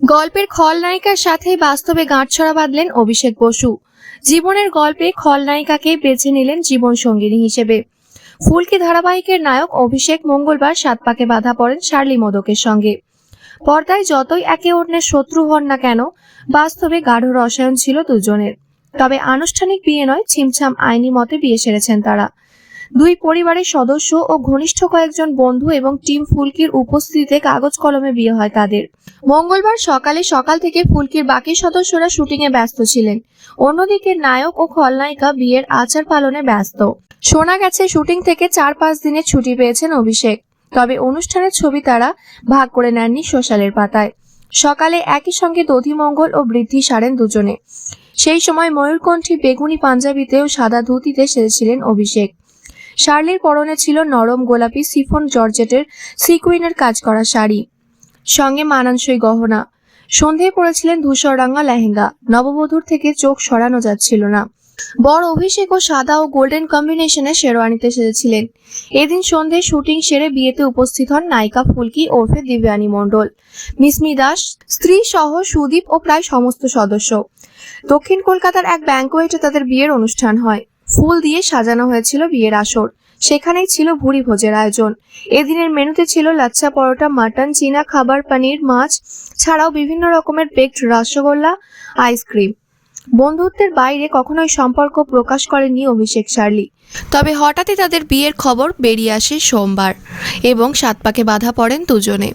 গল্পের খলনায়িকার সাথে বাস্তবে গাঁটছড়া বাঁধলেন অভিষেক বসু। জীবনের গল্পে খলনায়িকাকে বেছে নিলেন জীবন সঙ্গিনী হিসেবে। ফুলকি ধারাবাহিকের নায়ক অভিষেক মঙ্গলবার সাত পাকে বাধা পড়েন শার্লি মোদকের সঙ্গে। পর্দায় যতই একে অন্যের শত্রু হন না কেন, বাস্তবে গাঢ় রসায়ন ছিল দুজনের। তবে আনুষ্ঠানিক বিয়ে নয়, ছিমছাম আইনি মতে বিয়ে সেরেছেন তারা। দুই পরিবারের সদস্য ও ঘনিষ্ঠ কয়েকজন বন্ধু এবং টিম ফুলকির উপস্থিতিতে কাগজ কলমে বিয়ে হয় তাদের। মঙ্গলবার সকালে সকাল থেকে ফুলকির বাকি সদস্যরা শুটিংয়ে ব্যস্ত ছিলেন। অন্যদিকে নায়ক ও খলনায়িকা বিয়ের আচার পালনে ব্যস্ত। শোনা গেছে, শুটিং থেকে চার পাঁচ দিনের ছুটি পেয়েছেন অভিষেক। তবে অনুষ্ঠানের ছবি তারা ভাগ করে নেননি সোশ্যালের পাতায়। সকালে একই সঙ্গে দধিমঙ্গল ও বৃদ্ধি সারেন দুজনে। সেই সময় ময়ূরকণ্ঠী বেগুনি পাঞ্জাবিতে ও সাদা ধুতিতে সেজেছিলেন অভিষেক। শার্লির পরনে ছিল নরম গোলাপি সিফন জর্জেটের সিকুইনের কাজ করা শাড়ি। সঙ্গে মানানসই গহনা। সন্ধেয় পরেছিলেন ধূসররাঙা লেহেঙ্গা। নববধূর থেকে চোখ সরানো যাচ্ছিল না। বর অভিষেক ও সাদা ও গোল্ডেন কম্বিনেশনে শেরওয়ানিতে সেজেছিলেন। এদিন সন্ধে শুটিং সেরে বিয়েতে উপস্থিত হন নায়িকা ফুলকি ওরফে দিব্যানী মণ্ডল। মিসমি দাস, স্ত্রী সহ সুদীপ ও প্রায় সমস্ত সদস্য। দক্ষিণ কলকাতার এক ব্যাঙ্কোয়েটে তাদের বিয়ের অনুষ্ঠান হয়। ফুল দিয়ে সাজানো হয়েছিল বিয়ের আসর। সেখানেই ছিল ভুরি ভোজের আয়োজন। এদিনের মেনুতে ছিল লাচ্ছা পরোটা, মাটন, চীনা খাবার, পনির, মাছ, ছাড়াও বিভিন্ন রকমের বেকড রসগোল্লা, আইসক্রিম। বন্ধুত্বের বাইরে কখনোই সম্পর্ক প্রকাশ করেনি অভিষেক শার্লি। তবে হঠাৎই তাদের বিয়ের খবর বেরিয়ে আসে সোমবার এবং সাত পাকে বাধা পড়েন দুজনে।